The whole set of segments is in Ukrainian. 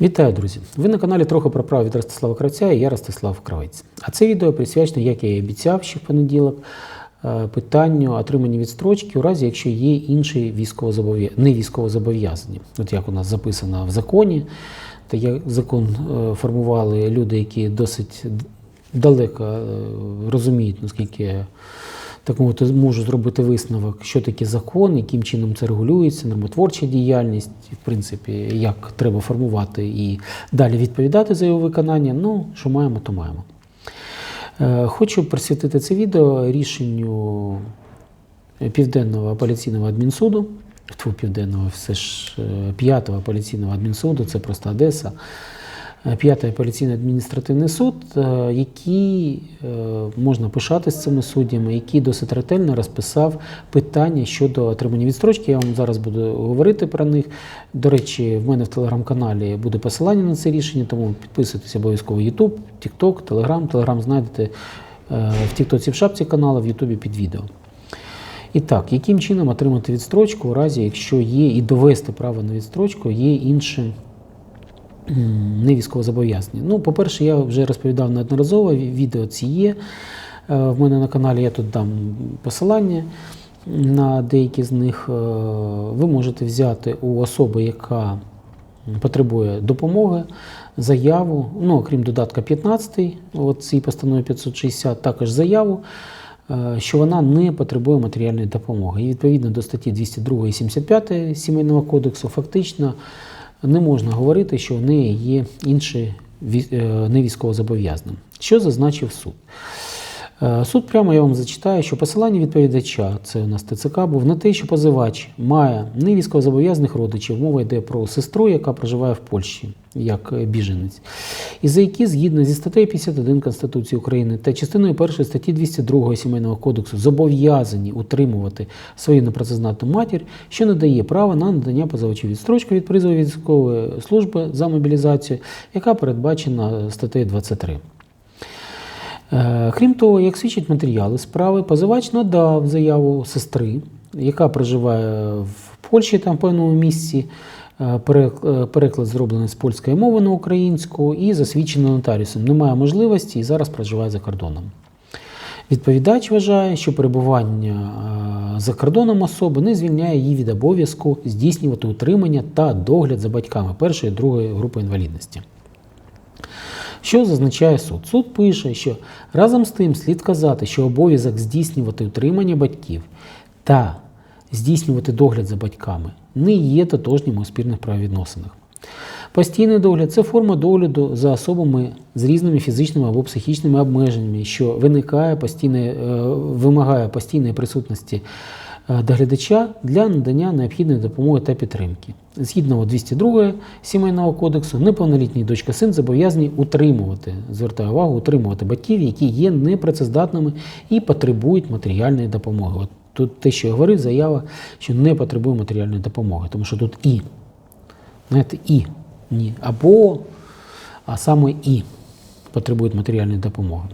Вітаю, друзі! Ви на каналі трохи про право від Ростислава Кравця і я Ростислав Кравець. А це відео присвячено, як я і обіцяв, ще в понеділок, е, питанню отримання відстрочки у разі, якщо є інші не військовозобов'язані. От як у нас записано в законі, та як закон е, формували люди, які досить далеко е, розуміють, наскільки так мовити, можу зробити висновок, що таке закон, яким чином це регулюється, нормотворча діяльність, в принципі, як треба формувати і далі відповідати за його виконання. Ну, що маємо, то маємо. Е, Хочу присвятити це відео рішенню Південного апеляційного адмінсуду, Тьфу, Південного, все ж е, п'ятого апеляційного адмінсуду, це просто Одеса. Е, П'ятий апеляційний адміністративний суд, е, який е, можна пишатися цими суддями, який досить ретельно розписав питання щодо отримання відстрочки. Я вам зараз буду говорити про них. До речі, в мене в телеграм-каналі буде посилання на це рішення, тому підписуйтесь обов'язково YouTube, TikTok, Telegram. Telegram знайдете в TikTok в шапці каналу, в YouTube під відео. І так, яким чином отримати відстрочку у разі, якщо є і довести право на відстрочку, є інші м, не військовозобов'язані. Ну, по-перше, я вже розповідав неодноразово, відео ці є. Е, В мене на каналі я тут дам посилання на деякі з них. Е, Ви можете взяти у особи, яка потребує допомоги, заяву, ну, окрім додатка 15, от цій постанові 560, також заяву, е, що вона не потребує матеріальної допомоги. І відповідно до статті 202 і 75 Сімейного кодексу фактично не можна говорити, що в неї є інші е, не військовозобов'язаним. Що зазначив суд? Е, Суд прямо я вам зачитаю, що посилання відповідача, це у нас ТЦК, був на те, що позивач має не військовозобов'язаних родичів, мова йде про сестру, яка проживає в Польщі як е, біженець, і за які згідно зі статтею 51 Конституції України та частиною 1 статті 202 Сімейного кодексу зобов'язані утримувати свою непрацездатну матір, що надає право на надання позивачу відстрочки від призову військової служби за мобілізацію, яка передбачена статтею 23. Е, Крім того, як свідчать матеріали справи, позивач надав заяву сестри, яка проживає в Польщі там в певному місці. Е, е, Переклад зроблений з польської мови на українську і засвідчено нотаріусом. Немає можливості і зараз проживає за кордоном. Відповідач вважає, що перебування за кордоном особи не звільняє її від обов'язку здійснювати утримання та догляд за батьками першої і другої групи інвалідності. Що зазначає суд? Суд пише, що разом з тим слід казати, що обов'язок здійснювати утримання батьків та здійснювати догляд за батьками не є тотожніми у спірних правовідносинах. Постійний догляд це форма догляду за особами з різними фізичними або психічними обмеженнями, що виникає постійне, е, вимагає постійної присутності доглядача для надання необхідної допомоги та підтримки. Згідно 202 сімейного кодексу, неповнолітні дочка син зобов'язані утримувати, звертаю увагу, утримувати батьків, які є непрацездатними і потребують матеріальної допомоги. От тут те, що я говорив, заява, що не потребує матеріальної допомоги, тому що тут і. Знаєте, і ні. Або, а саме і потребують матеріальної допомоги.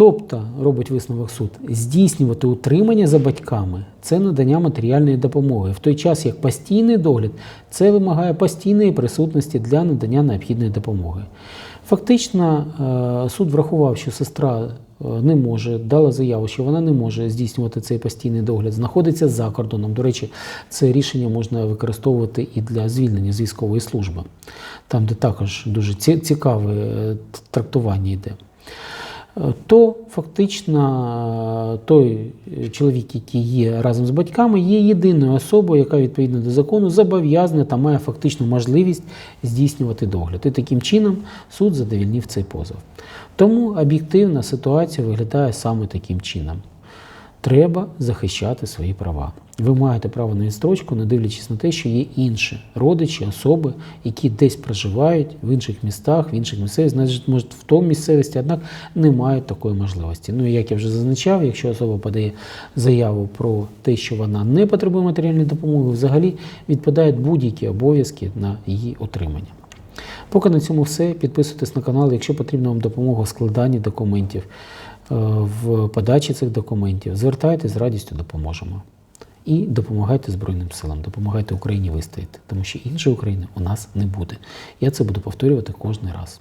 Тобто, робить висновок суд, здійснювати утримання за батьками це надання матеріальної допомоги, в той час як постійний догляд це вимагає постійної присутності для надання необхідної допомоги. Фактично, е, суд врахував, що сестра е, не може, дала заяву, що вона не може здійснювати цей постійний догляд, знаходиться за кордоном. До речі, це рішення можна використовувати і для звільнення з військової служби, там, де також дуже цікаве е, трактування йде. То фактично е, той е, чоловік, який є разом з батьками, є єдиною особою, яка відповідно до закону зобов'язана та має фактичну можливість здійснювати догляд. І таким чином суд задовільнив цей позов. Тому об'єктивна ситуація виглядає саме таким чином. Треба захищати свої права. Ви маєте право на відстрочку, не дивлячись на те, що є інші родичі, особи, які десь проживають в інших містах, в інших місцевостях, значить, може, в тому місцевості, однак не мають такої можливості. Ну і як я вже зазначав, якщо особа подає заяву про те, що вона не потребує матеріальної допомоги, взагалі відпадають будь-які обов'язки на її отримання. Поки на цьому все. Підписуйтесь на канал, якщо потрібна вам допомога в складанні документів, в подачі цих документів. Звертайтесь, з радістю допоможемо. І допомагайте Збройним силам, допомагайте Україні вистояти, тому що іншої України у нас не буде. Я це буду повторювати кожен раз.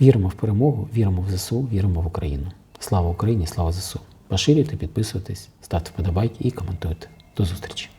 Віримо в перемогу, віримо в ЗСУ, віримо в Україну. Слава Україні, слава ЗСУ. Поширюйте, підписуйтесь, ставте вподобайки і коментуйте. До зустрічі!